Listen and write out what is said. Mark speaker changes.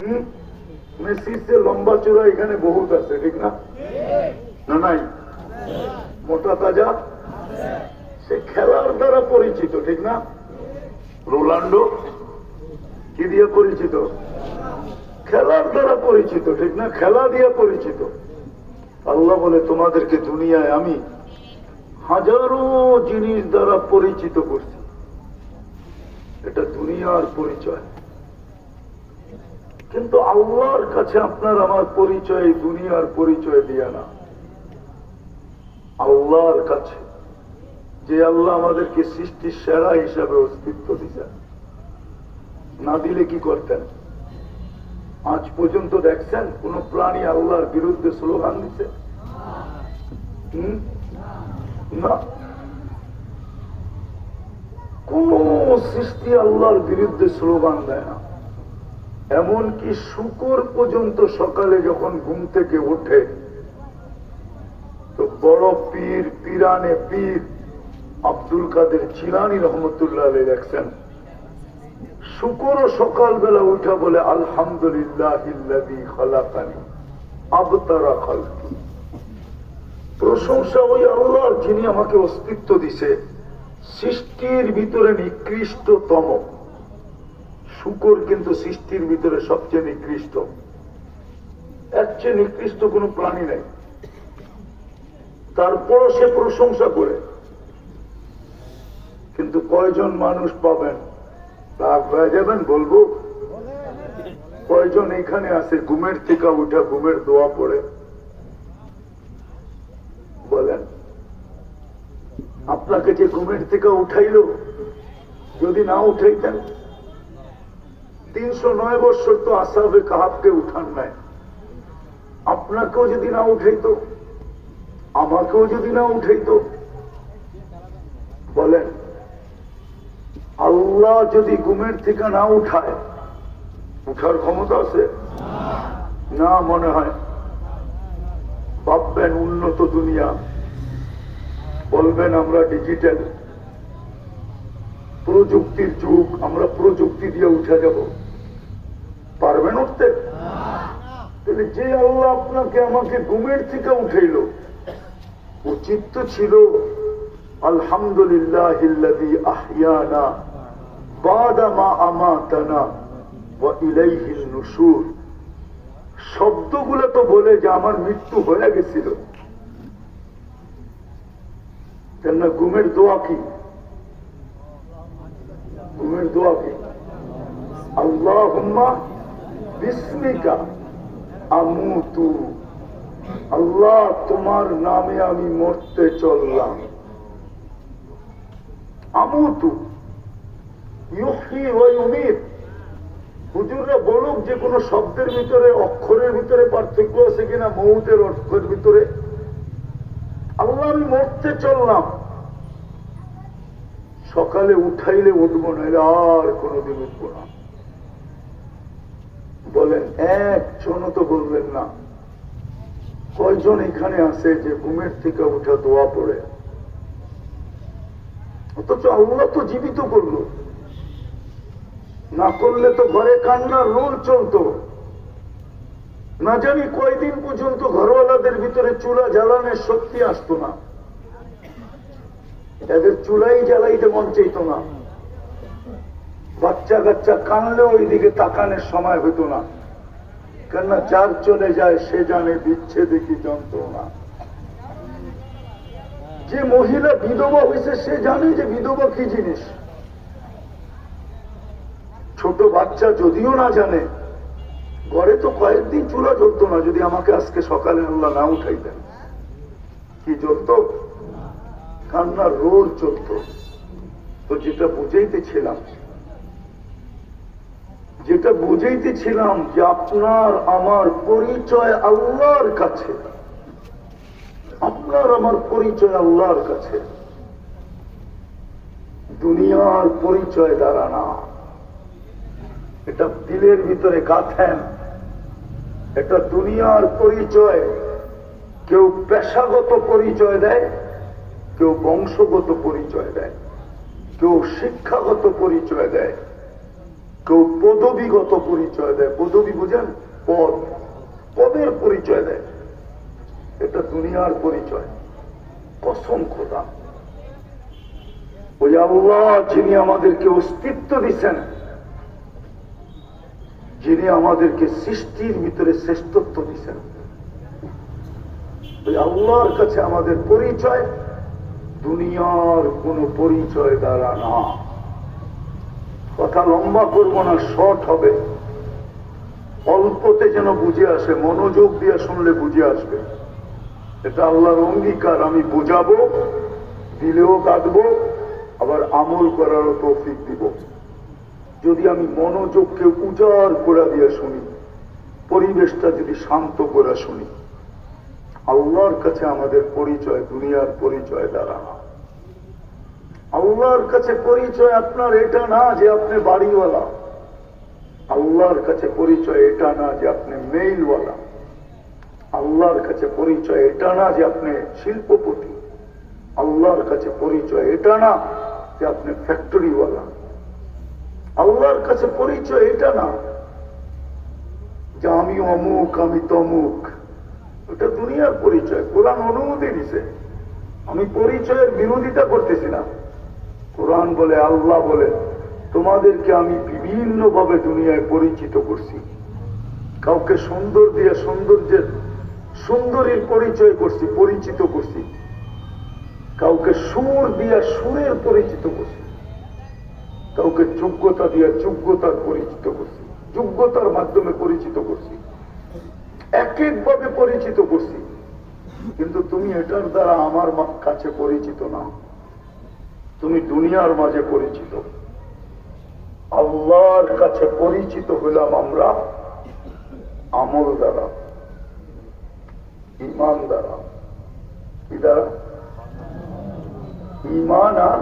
Speaker 1: হম? লম্বা এখানে বহুত আছে, ঠিক না নাই? মোটা তাজা? সে খেলার দ্বারা পরিচিত, ঠিক না? রোনাল্ডো? কি দিয়ে পরিচিত? খেলার দ্বারা পরিচিত, ঠিক না? খেলা দিয়ে পরিচিত। আল্লাহ বলে, তোমাদেরকে দুনিয়ায় আমি হাজারো জিনিস দ্বারা পরিচিত করছি। এটা দুনিয়ার পরিচয়। কিন্তু আল্লাহর কাছে আপনার আমার পরিচয়, দুনিয়ার পরিচয় দিয়া না। আল্লাহর কাছে। যে আল্লাহ আমাদেরকে সৃষ্টির সেরা হিসাবে অস্তিত্ব দিচ্ছেন না দিলে কি করতেন? আজ পর্যন্ত দেখছেন কোন প্রাণী আল্লাহর বিরুদ্ধে স্লোগান দিছে? না। কোন সৃষ্টি আল্লাহর বিরুদ্ধে স্লোগান দেয় না। এমনকি শুকর পর্যন্ত সকালে যখন ঘুম থেকে ওঠে, তো বড় পীর, পিরানে পীর আব্দুল কাদের চিলানি রহমতুল্লাহ দেখছেন শুকরও সকালবেলা উঠা বলে আলহামদুলিল্লাহ আবতারা খালকি। প্রশংসা ওই আল্লাহর যিনি আমাকে অস্তিত্ব দিছে, সৃষ্টির ভিতরে নিকৃষ্টতম। শুকর কিন্তু সৃষ্টির ভিতরে সবচেয়ে নিকৃষ্ট। এর চেয়ে নিকৃষ্ট কোনো প্রাণী নেই। তারপরও সে প্রশংসা করে। কিন্তু কয়জন মানুষ পাবেন? রাগ হয়ে যাবেন বলব? কয়জন এখানে আছে? ঘুমের থেকে উঠা ঘুমের দোয়া পড়ে। বলেন, আপনাকে যে ঘুমের থেকে উঠাইল, যদি না উঠাইতেন তিনশো নয় বছর তো আসাবে কাহাবকে উঠান নাই। আপনাকেও যদি না উঠাইতো, আমাকেও যদি না উঠাইতো, বলেন, আল্লাহ যদি ঘুমের থেকে না উঠায়, উঠার ক্ষমতা আছে? না মনে হয়। ভাববেন, উন্নত দুনিয়া। বলবেন, আমরা ডিজিটাল প্রযুক্তির যুগ, আমরা প্রযুক্তি দিয়ে উঠে যাব। তাহলে যে আল্লাহ আপনাকে আমাকে ঘুমের থেকে উঠাইল। উচিত তো ছিল, আলহামদুলিল্লাহ আহিয়ানা বাদামা শব্দগুলো তো বলে যে আমার মৃত্যু হয়ে গেছিল। কেননা ঘুমের দোয়া কি? ঘুমের দোয়া কি? আল্লাহ বিস্মিকা। আমুতু। আল্লাহ, তোমার নামে আমি মরতে চললাম। আমুতু। হুজুররা বলুক যে কোনো শব্দের ভিতরে, অক্ষরের ভিতরে পার্থক্য আছে কিনা, মৌতের অক্ষরের ভিতরে। আল্লাহ, আমি মরতে চললাম। সকালে উঠাইলে উঠবো না আর কোনোদিন উঠবো না। বলেন একজনও তো বললেন না। কয়জন এখানে আছে যে ঘুমের থেকে উঠা দোয়া পড়ে? অথচ আল্লাহ তো জীবিত করল। না করলে তো ঘরে কান্নার রোল চলতো। না জানি কয়দিন পর্যন্ত ঘরওয়ালাদের ভিতরে চুলা জ্বালানোর শক্তি আসতো না। এদের চুলাই জ্বালাইতে মন চাইত না। বাচ্চা কাচ্চা কানলেও ওইদিকে তাকানোর সময় হতো না। কেননা যার চলে যায়, সে জানে বিচ্ছেদে কি যন্ত্রণা। যে মহিলা বিধবা হয়েছে সে জানে যে বিধবা কি জিনিস। ছোট বাচ্চা যদিও না জানে, ঘরে তো কয়েকদিন চুলা জ্বলতো না, যদি আমাকে আজকে সকালে আল্লাহ না উঠাইতেন। কি জ্বলতো? কান্নার রোল চলত তো যেটা বুঝাইতেছিলাম যেটা বুঝাইতেছিলাম যে আপনার আমার পরিচয় আল্লাহর কাছে। আপনার আমার পরিচয় আল্লাহর কাছে। দুনিয়ার পরিচয় দ্বারা না। এটা দিলের ভিতরে গাথেন। এটা দুনিয়ার পরিচয়। কেউ পেশাগত পরিচয় দেয়, কেউ বংশগত পরিচয় দেয়, কেউ শিক্ষাগত পরিচয় দেয়। কেউ পদবিগত পরিচয় দেয়। পদবি বুঝেন? পদ। পদের পরিচয় দেয়। এটা দুনিয়ার পরিচয়। কসম খোদা ওই আল্লাহ যিনি আমাদেরকে অস্তিত্ব দিচ্ছেন, যিনি আমাদেরকে সৃষ্টির ভিতরে শ্রেষ্ঠত্ব দিচ্ছেন, ওই আল্লাহর কাছে আমাদের পরিচয় দুনিয়ার কোন পরিচয় দ্বারা না। কথা লম্বা করব না শর্ট হবে। অল্পতে যেন বুঝে আসে, মনোযোগ দিয়ে শুনলে বুঝে আসবে। এটা আল্লাহর অঙ্গীকার, আমি বুঝাবো, দিলেও কাঁদবো, আবার আমল করারও তৌফিক দিব। যদি আমি মনোযোগকে উজাড় করে দিয়ে শুনি, পরিবেশটা যদি শান্ত করে শুনি, আল্লাহর কাছে আমাদের পরিচয়, দুনিয়ার পরিচয় দ্বারা না আল্লাহর কাছে পরিচয় আপনার এটা না যে আপনি বাড়িওয়ালা। আল্লাহর কাছে পরিচয় এটা না যে আপনি মেইলওয়ালা। আল্লাহর কাছে পরিচয় এটা না যে আপনি শিল্পপতি। আল্লাহর কাছে পরিচয় এটা না যে আপনি ফ্যাক্টরিওয়ালা। আল্লাহর কাছে পরিচয় এটা না যে আমি অমুক, আমি তমুক। ওটা দুনিয়ার পরিচয়। কোরআন অনুমতি দিছে। আমি পরিচয়ের বিরোধিতা করতেছি না। কোরআন বলে, আল্লাহ বলে, তোমাদেরকে আমি বিভিন্ন ভাবে দুনিয়ায় পরিচিত করছি। কাউকে সুন্দর দিয়ে সৌন্দর্যের, সুন্দরীর পরিচয় করছি, পরিচিত করছি। কাউকে সুর দিয়া সুরের পরিচিত করছি। কাউকে যোগ্যতা দিয়া যোগ্যতার পরিচিত করছি। যোগ্যতার মাধ্যমে পরিচিত করছি। এক একভাবে পরিচিত করছি। কিন্তু তুমি এটার দ্বারা আমার কাছে পরিচিত না। তুমি দুনিয়ার মাঝে পরিচিত। আল্লাহর কাছে পরিচিত হইলাম আমরা আমল দ্বারা ইমান দ্বারা। ইমান আর